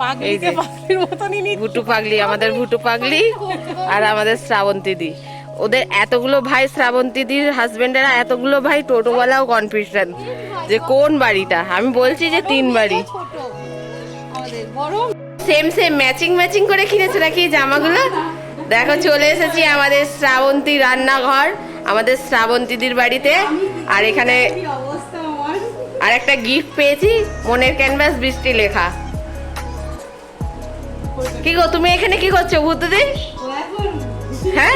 পাগলিকে পাগলির মতনই ভুটু পাগলি আমাদের ভুটু পাগলি আর আমাদের শ্রাবন্তী দি। ওদের এতগুলো ভাই শ্রাবন্তীদির হাজবেন্ডেরা এতগুলো ভাই টোটোওয়ালাও কনফিউশন যে কোন বাড়িটা? আমি বলছি যে তিন বাড়ি। সেম সেম ম্যাচিং ম্যাচিং করে কিনেছে নাকি জামাগুলো? দেখো চলে এসেছি আমাদের শ্রাবন্তী রান্নাঘর আমাদের শ্রাবন্তীদির বাড়িতে। আর এখানে আর একটা গিফট পেয়েছি মনের ক্যানভাস বৃষ্টি লেখা। কি গো, তুমি এখানে কি করছ ভূতদি ও হ্যাঁ?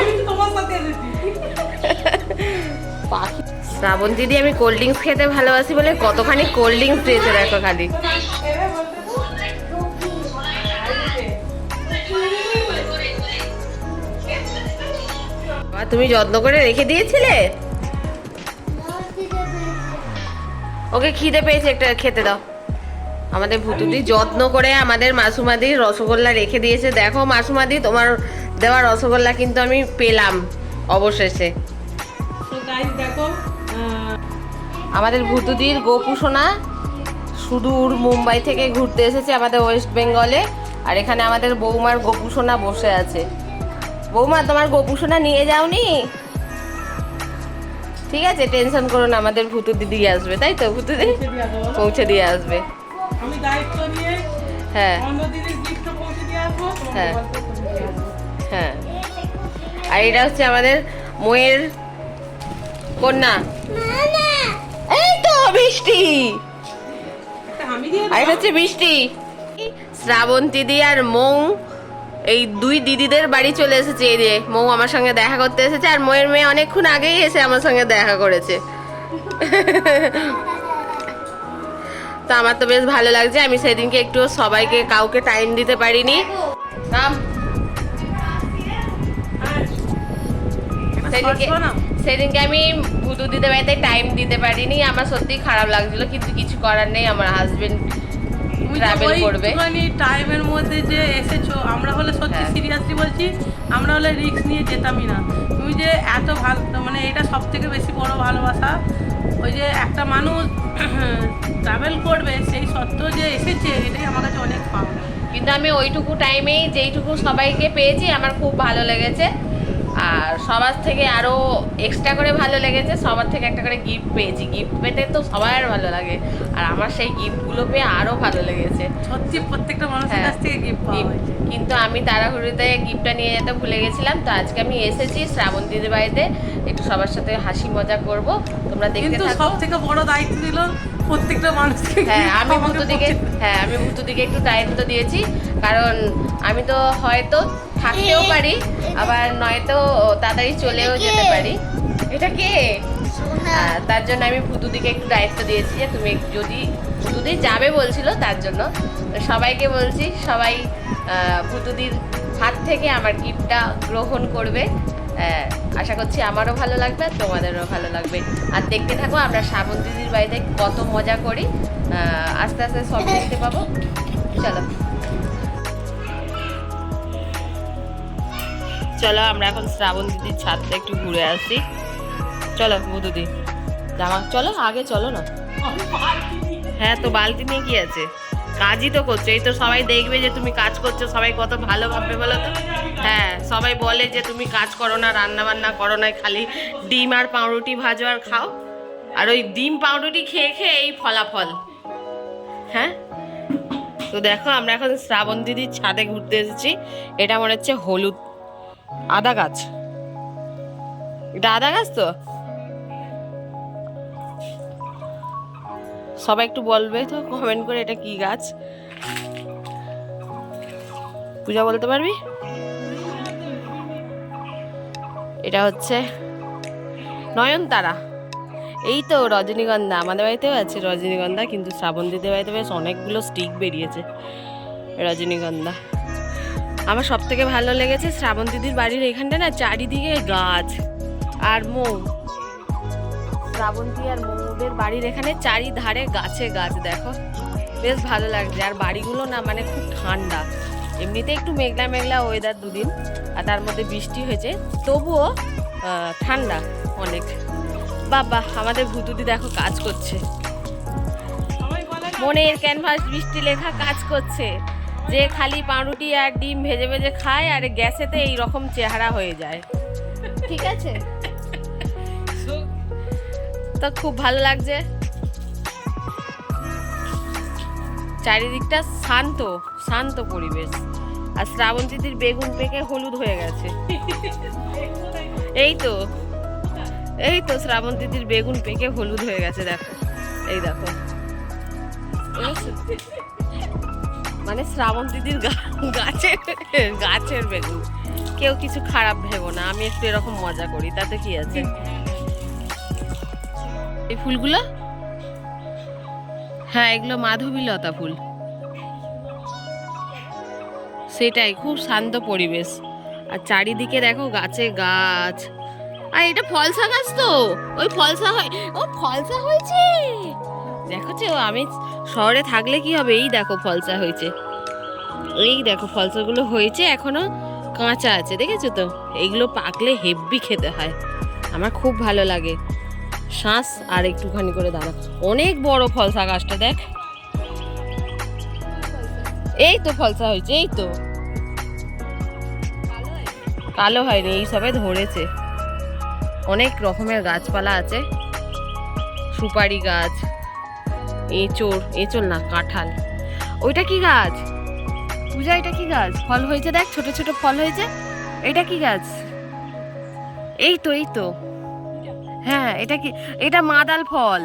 শ্রাবণ দিদি, আমি কোল্ড ড্রিঙ্কস খেতে ভালোবাসি বলে কতখানি কোল্ড ড্রিঙ্কস দিয়েছে দেখো খালি। তুমি যত্ন করে রেখে দিয়েছিলে? ওকে খিদে পেয়েছে, একটা খেতে দাও। আমাদের ভুতুদি যত্ন করে আমাদের মাসুমাদির রসগোল্লা রেখে দিয়েছে। দেখো মাসুমাদি তোমার দেওয়া রসগোল্লা কিন্তু আমি পেলাম অবশেষে। দেখো আমাদের ভুতুদির গোপুসোনা সুদূর মুম্বাই থেকে ঘুরতে এসেছে আমাদের ওয়েস্ট বেঙ্গলে আর এখানে আমাদের বৌমার গোপুসোনা বসে আছে। বৌমা তোমার গোপুসোনা নিয়ে যাওনি? ঠিক আছে টেনশন করো না আমাদের ভুতু দিদি আসবে তাই তো ভুতু দিদি পৌঁছে দিয়ে আসব, আমি দায়িত্ব নিয়ে হ্যাঁ। হ্যাঁ। হ্যাঁ। আর এটা হচ্ছে আমাদের মোয়ের কন্যা। এই তো বৃষ্টি দিয়ে আর এটা হচ্ছে বৃষ্টি শ্রাবন্তী দি আর মৌ এই দুই দিদিদের বাড়ি চলে এসেছে এই যে। মৌ আমার সঙ্গে দেখা করতে এসেছে আর মৌয়ের মেয়ে অনেকক্ষণ আগেই এসে আমার সঙ্গে দেখা করেছে। তো আমার তো বেশ ভালো লাগছে আমি সেদিনকে একটু সবাইকে কাউকে টাইম দিতে পারিনি। সেদিনকে আমি ভুতু দিতে বাড়িতে টাইম দিতে পারিনি আমার সত্যি খারাপ লাগছিল কিন্তু কিছু করার নেই আমার হাজবেন্ড ট্রাভেল করবে। একটুখানি টাইমের মধ্যে যে এসেছ আমরা হলে সত্যি হ্যাঁ। সিরিয়াসলি বলছি আমরা হলে রিস্ক নিয়ে যেতামই না। তুমি যে এত ভালো মানে এটা সব থেকে বেশি বড় ভালোবাসা ওই যে একটা মানুষ ট্রাভেল করবে, সেই সত্ত্বেও যে এসেছে, এটাই আমার কাছে অনেক পাওয়া কিন্তু আমি ওইটুকু টাইমেই যেইটুকু সবাইকে পেয়েছি, আমার খুব ভালো লেগেছে। আর সবার থেকে আরও এক্সট্রা করে ভালো লেগেছে সবার থেকে একটা করে গিফট পেয়েছি। গিফট পেতে তো সবার ভালো লাগে। আর আমার সেই গিফটগুলো পেয়ে আরও ভালো লেগেছে। সত্যি প্রত্যেকটা মানুষের হ্যাঁ। কাছ থেকে গিফট কিন্তু আমি তাড়াহুড়িতে গিফটটা নিয়ে যেতে ভুলে গেছিলাম তো আজকে আমি এসেছি শ্রাবন্তীদের বাড়িতে। একটু সবার সাথে হাসি মজা করব। তোমরা দেখতে থাকো। সব থেকে বড় দায়িত্ব দিল প্রত্যেকটা মানুষকে হ্যাঁ আমি আমাকে দিকে হ্যাঁ আমি ভূতু দিকে একটু দায়িত্ব দিয়েছি। কারণ আমি তো হয়তো থাকতেও পারি আবার নয়তো তাড়াতাড়ি চলেও যেতে পারি। এটা কে? তার জন্য আমি ভূতু দিকে একটু দায়িত্ব দিয়েছি যে তুমি যদি ভূতুদি যাবে বলছিল তার জন্য। সবাইকে বলছি সবাই ভূতুদির হাত থেকে আমার গিফটটা গ্রহণ করবে। আশা করছি আমারও ভালো লাগবে আর তোমাদেরও ভালো লাগবে। আর দেখতে থাকো আমরা শ্রাবণ দিদির বাড়িতে কত মজা করি। আস্তে আস্তে সব দেখতে পাবো। চলো। চলো, আমরা এখন শ্রাবণ দিদির ছাদটা একটু ঘুরে আসি। চলো বুধুদি জামা চলো, আগে চলো না। হ্যাঁ তো বালতি নিয়ে কি আছে? কাজই তো করছ, এই তো সবাই দেখবে যে তুমি কাজ করছ, সবাই কত ভালো ভাববে বলো তো? হ্যাঁ সবাই বলে যে তুমি কাজ করো না, রান্না বান্না করো না, খালি ডিম আর পাউরুটি ভাজো আর খাও। আর ওই ডিম পাউরুটি খেয়ে খেয়ে এই ফলাফল। হ্যাঁ? তো দেখো, আমরা এখন শ্রাবণ দিদির ছাদে ঘুরতে এসেছি। এটা মনে হচ্ছে হলুদ আদা গাছ। এটা আদা গাছ তো? সবাই একটু বলবে তো কমেন্ট করে এটা কি গাছ? পূজা বলতে পারবি? এটা হচ্ছে নয়নতারা। এই তো রজনীগন্ধা, আমাদের বাড়িতেও আছে রজনীগন্ধা, কিন্তু শ্রাবণ দিদির বাড়িতে বেশ অনেকগুলো স্টিক বেরিয়েছে রজনীগন্ধা। আমার সব থেকে ভালো লেগেছে শ্রাবণ দিদির বাড়ির এখানটা না, চারিদিকে গাছ আর মৌ শ্রাবন্তী আর মৌদের বাড়ির এখানে চারিধারে গাছে গাছ, দেখো। বেশ ভালো লাগছে। আর বাড়িগুলো না মানে খুব ঠান্ডা। এমনিতে একটু মেঘলা মেঘলা ওয়েদার দুদিন, আর তার মধ্যে বৃষ্টি হয়েছে। তবুও ঠান্ডা অনেক। বাবা, আমাদের ভুতুদি দেখো কাজ করছে। মনের ক্যানভাস বৃষ্টি লেখা কাজ করছে। যে খালি পাউরুটি আর ডিম ভেজে ভেজে খায় আর গ্যাসেতে এই রকম চেহারা হয়ে যায়। ঠিক আছে। তো খুব ভালো লাগছে। চারিদিকটা শান্ত শান্ত পরিবেশ। আর শ্রাবন্তীদির বেগুন পেকে হলুদ হয়ে গেছে। এই তো এই তো শ্রাবন্তীদির বেগুন পেকে হলুদ হয়ে গেছে দেখো। এই দেখো? মানে শ্রাবন্তীদির গা- গাছের গাছের বেগুন। কেউ কিছু খারাপ ভেবো না, আমি একটু এরকম মজা করি, তাতে কি আছে? এই ফুলগুলো? হ্যাঁ এগুলো মাধবীলতা ফুল। সেটাই, খুব শান্ত পরিবেশ। আর চারিদিকে দেখো গাছে গাছ। আর, এটা ফলসা গাছ তো? ওই ফলসা হয় ও ফলসা হয়েছে! দেখো যে, ও আমি শহরে থাকলে কি হবে? এই দেখো ফলসা হয়েছে। এই দেখো ফলসাগুলো হয়েছে, এখনও কাঁচা আছে, দেখেছ তো? এইগুলো পাকলে হেভি খেতে হয়। আমার খুব ভালো লাগে। শ্বাস আর একটুখানি করে দাঁড়া অনেক বড় ফলসা গাছটা, দেখ। এই তো ফলসা হয়েছে, এই তো। কালো হয়নি এই সবে ধরেছে। অনেক রকমের গাছপালা আছে। সুপারি গাছ এঁচড় এঁচড় না, কাঁঠাল। ওইটা কি গাছ? পূজা, এটা কি গাছ? ফল হয়েছে দেখ, ছোট ছোট ফল হয়েছে। এটা কি গাছ? এই তো এই তো। হ্যাঁ এটা কি, এটা মাদাল ফল।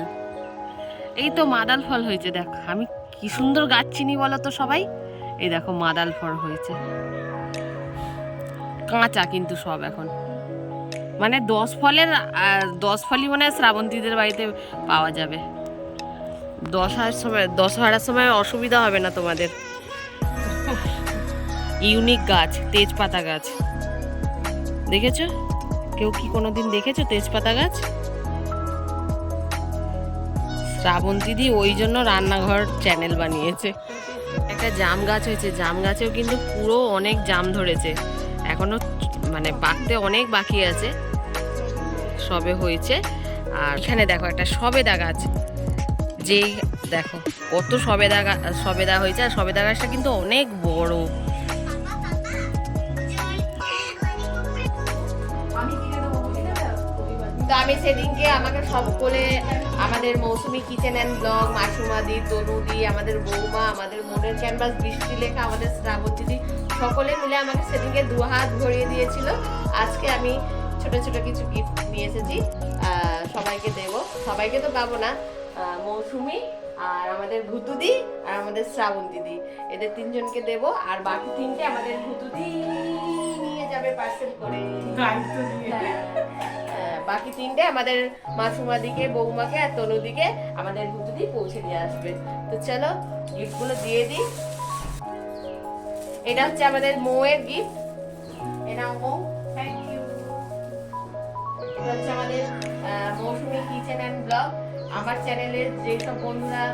এই তো মাদাল ফল হয়েছে, দেখ। আমি কি সুন্দর গাছ চিনি বলো তো সবাই। এই দেখো মাদাল ফল হয়েছে। কাঁচা কিন্তু সব এখন। মানে দশ ফলের দশ ফলই মানে শ্রাবন্তীদের বাড়িতে পাওয়া যাবে। দশ হাজার সময়, দশ হাজার সময় অসুবিধা হবে না তোমাদের। ইউনিক গাছ, তেজপাতা গাছ। দেখেছ? কেউ কি কোনোদিন দেখেছ তেজপাতা গাছ? শ্রাবন্তীদি ওই জন্য রান্নাঘর চ্যানেল বানিয়েছে। একটা জাম গাছ হয়েছে, জাম গাছেও কিন্তু পুরো অনেক জাম ধরেছে। এখনও মানে পাকতে অনেক বাকি আছে। সবে হয়েছে। আর এখানে দেখো একটা সবেদা গাছ। যেই দেখো, কত সবেদা গা- সবেদা হয়েছে, আর সবেদা গাছটা কিন্তু অনেক বড়। তো আমি সেদিনকে আমাকে সব বলে আমাদের মৌসুমি কিচেন অ্যান্ড ব্লগ মাসুমাদি তনুদি আমাদের বৌমা, আমাদের মনের ক্যানভাস, বৃষ্টি লেখা, আমাদের শ্রাবন্তীদি সকলে মিলে আমাকে সেদিনকে দু হাত ভরিয়ে দিয়েছিল। আজকে আমি ছোট ছোট কিছু গিফট নিয়ে এসেছি সবাইকে দেব। সবাইকে তো পাবো না মৌসুমি আর আমাদের ভুতুদি আর আমাদের শ্রাবন্তী দিদি এদের তিনজনকে দেব আর বাকি তিনটে আমাদের ভুতুদি নিয়ে যাবে পার্সেল করে। দায়িত্ব দিয়ে হ্যাঁ, বাকি তিনটে আমাদের মাসুমাদিকে বৌমাকে আর তনুদিকে আমাদের ভুতুদি পৌঁছে দিয়ে আসবে। তো চলো গিফটগুলো দিয়ে দিই। এটা হচ্ছে আমাদের মৌয়ের গিফট এটা মৌ। থ্যাংক ইউ এটা হচ্ছে আমাদের মৌসুমি কিচেন অ্যান্ড ব্লগ আমার চ্যানেলের যেসব বন্ধুরা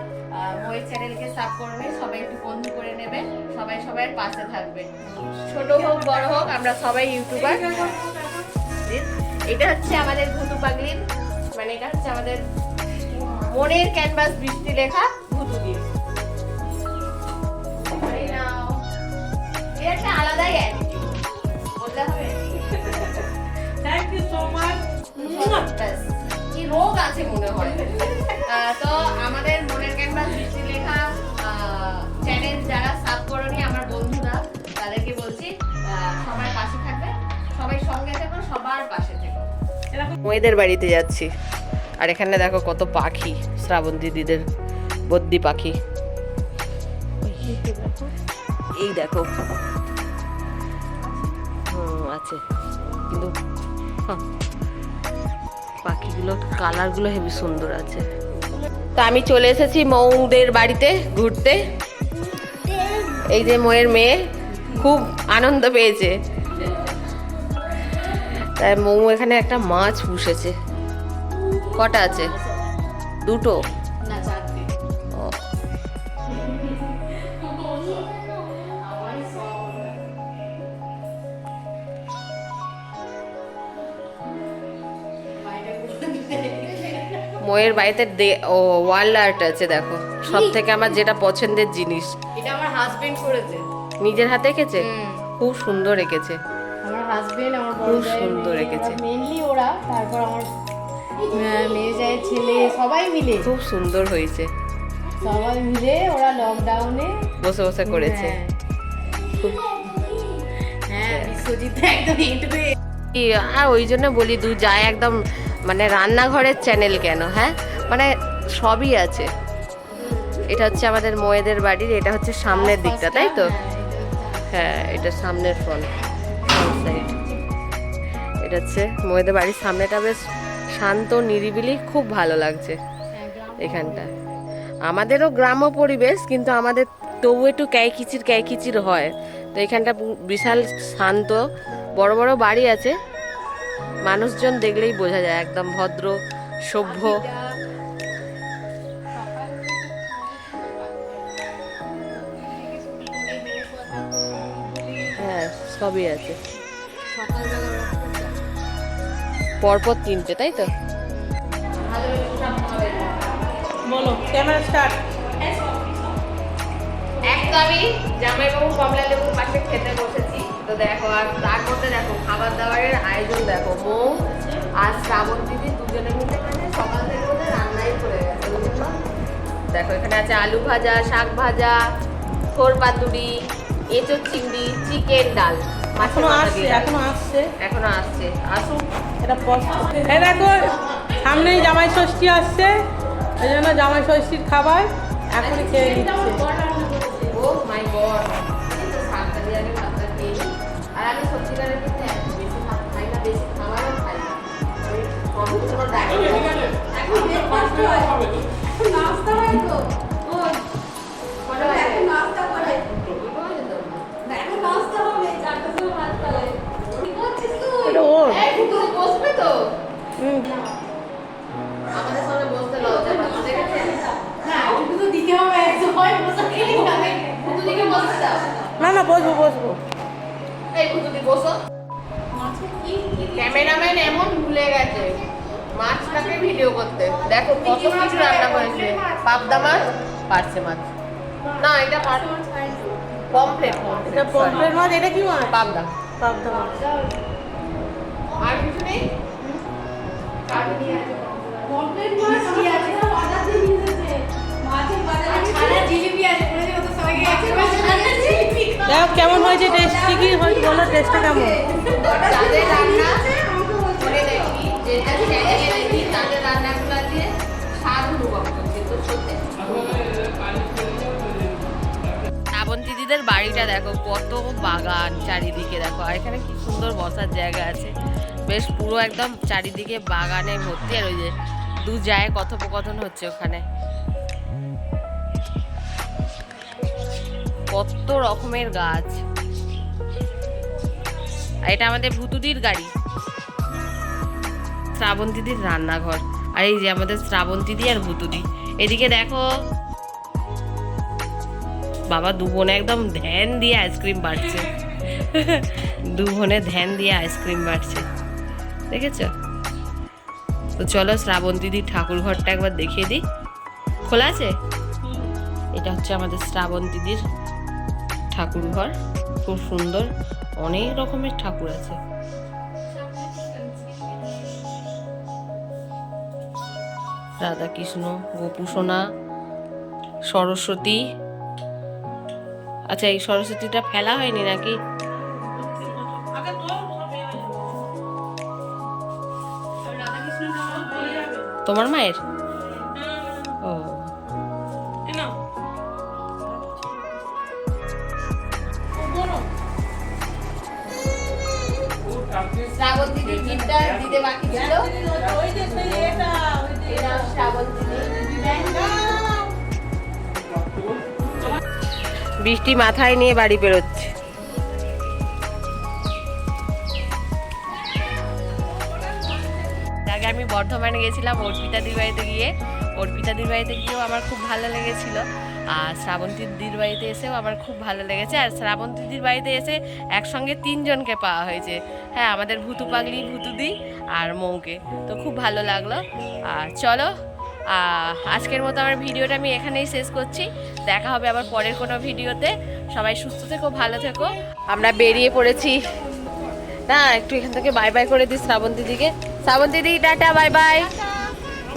মৌয়ের চ্যানেলকে সাব করবে সবাই একটু বন্ধু করে নেবে সবাই সবার পাশে থাকবে। ছোট হোক বড় হোক আমরা সবাই ইউটিউবার এটা হচ্ছে আমাদের ভুতু পাগলির মানে এটা হচ্ছে আমাদের মনের ক্যানভাস বৃষ্টি লেখা ভুতু দিয়ে। একটা আলাদাই অ্যাটিটিউড বলতে হবে? থ্যাংক ইউ সো মাচ রোগ আছে মনে হয়। তো আমাদের মনের ক্যানভাস লেখা চ্যানেল যারা সাব করনি আমার বন্ধুরা তাদেরকে বলছি সবার পাশে থাকবে। সবাই সঙ্গে থেকো সবার পাশে মেয়েদের বাড়িতে যাচ্ছি। আর এখানে দেখো কত পাখি শ্রাবণ দিদিদের বদ্যি পাখি। এই দেখো। আছে। কিন্তু হ্যাঁ, পাখিগুলো, কালারগুলো হেবি সুন্দর আছে। তো আমি চলে এসেছি মৌদের বাড়িতে ঘুরতে। এই যে ময়ের মেয়ে, খুব আনন্দ পেয়েছে। তাই মৌ এখানে একটা মাছ পুষেছে। কটা আছে? দুটো। ময়ের বাড়িতে দে- ও ওয়াল আর্ট আছে দেখো। সব থেকে আমার যেটা পছন্দের জিনিস। এটা আমার হাজবেন্ড করেছে। নিজের হাতে এঁকেছে? খুব সুন্দর এঁকেছে। আমার হাজবেন্ড আমার খুব সুন্দর এঁকেছে। ওরা ওরা তারপর আমার মেয়ে যায় ছেলে সবাই মিলে। খুব সুন্দর হয়েছে। সবাই মিলে ওরা লকডাউনে বসে বসে করেছে। হ্যাঁ। বিশ্বজিৎ একদম কি, আর ওই জন্য বলি দু যায় একদম মানে রান্নাঘরের চ্যানেল কেন হ্যাঁ? মানে সবই আছে। এটা হচ্ছে আমাদের মোয়েদের বাড়ির, এটা হচ্ছে সামনের দিকটা, তাই তো? হ্যাঁ এটা সামনের সাইড এটা হচ্ছে মোয়েদের বাড়ির সামনেটা বেশ শান্ত, নিরিবিলি, খুব ভালো লাগছে এখানটা। আমাদেরও গ্রাম্য পরিবেশ, কিন্তু আমাদের তবু একটু ক্যাইকিচির ক্যাইকিচির হয়। তো এখানটা বিশাল শান্ত, বড় বড় বাড়ি আছে। মানুষজন দেখলেই বোঝা যায় একদম ভদ্র সভ্য। হ্যাঁ সবই আছে। পরপর তিনটে তাই তো? বলো ক্যামেরা স্টার্ট এক জামাইবাবু কমলা লেবুর পাশে খেতে বসেছি। তো দেখো আর তার মধ্যে দেখো খাবার দাবারের আয়োজন দেখো মৌ আর শ্রাবণ দিদি দুজনে মিলে মানে সকাল থেকে ওদের রান্নাই করে গেছে দেখো এখানে আছে আলু ভাজা শাক ভাজা থোর পাতুরি এঁচোর চিংড়ি চিকেন ডাল এখনও আসছে এখনও আসছে। এখনও আসছে আসুন এটা এই দেখো সামনেই জামাই ষষ্ঠী আসছে এই জন্য জামাই ষষ্ঠীর খাবার এখনই খেয়ে নিচ্ছে। Oh my god. না না বসবো বসবো। এই ভুতুদি বসো। ক্যামেরাম্যান এমন ভুলে গেছে। করতে। দেখো কত কিছু রান্না করেছে পাবদা মাছ পারছে মাছ। না এটা পার পমফ্লেট এটা পমফ্রেট মাছ এটা কি মাছ? পাবদা। পাবদা মাছ। আর কিছু নেই? পমফ্রেট কেমন হয়েছে টেস্ট কি হয়েছে বলো টেস্টটা কেমন? দেখো কত বাগান চারিদিকে, দেখো, আর এখানে কি সুন্দর বসার জায়গা আছে। বেশ পুরো একদম চারিদিকে বাগানে ভর্তি, আর ওই যে দু যায় কথোপকথন হচ্ছে ওখানে। কত রকমের গাছ। আর এটা আমাদের ভুতুদির গাড়ি। শ্রাবণ দিদির রান্নাঘর। আর এই যে আমাদের শ্রাবণ দিদি আর ভুতুদি। এদিকে দেখো বাবা দু বোনে একদম ধ্যান দিয়ে আইসক্রিম বাড়ছে। দু বোনে ধ্যান দিয়ে আইসক্রিম বাড়ছে। দেখেছ? তো চলো শ্রাবণ দিদির ঠাকুর ঘরটা একবার দেখিয়ে দিই। খোলা আছে? এটা হচ্ছে আমাদের শ্রাবণ দিদির ঠাকুর ঘর। খুব সুন্দর, অনেক রকমের ঠাকুর আছে। রাধা কৃষ্ণ গোপু সোনা সরস্বতী আচ্ছা এই সরস্বতীটা ফেলা হয়নি নাকি? তোমার মায়ের? ও। শ্রাবণ দিদি দিতে বাকি ছিল। ওই যে এটা ওই যে শ্রাবণ বৃষ্টি মাথায় নিয়ে বাড়ি বেরোচ্ছে। আগে আমি বর্ধমানে গেছিলাম অর্পিতাদির বাড়িতে গিয়ে। অর্পিতাদির বাড়িতে গিয়েও আমার খুব ভালো লেগেছিল। আর শ্রাবন্তীদির বাড়িতে এসেও আমার খুব ভালো লেগেছে। আর শ্রাবন্তীদির বাড়িতে এসে একসঙ্গে তিনজনকে পাওয়া হয়েছে। হ্যাঁ আমাদের ভুতু পাগলি ভুতুদি আর মৌকে। তো খুব ভালো লাগল। আর চলো আজকের মতো আমার ভিডিওটা আমি এখানেই শেষ করছি। দেখা হবে আবার পরের কোনো ভিডিওতে। সবাই সুস্থ থেকো, ভালো থেকো। আমরা বেরিয়ে পড়েছি। না, একটু এখান থেকে বাই বাই করে দিই শ্রাবণ দিদিকে। শ্রাবণ দিদি, টাটা বাই বাই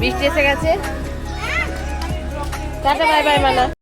বৃষ্টি এসে গেছে। টাটা বাই বাই মানা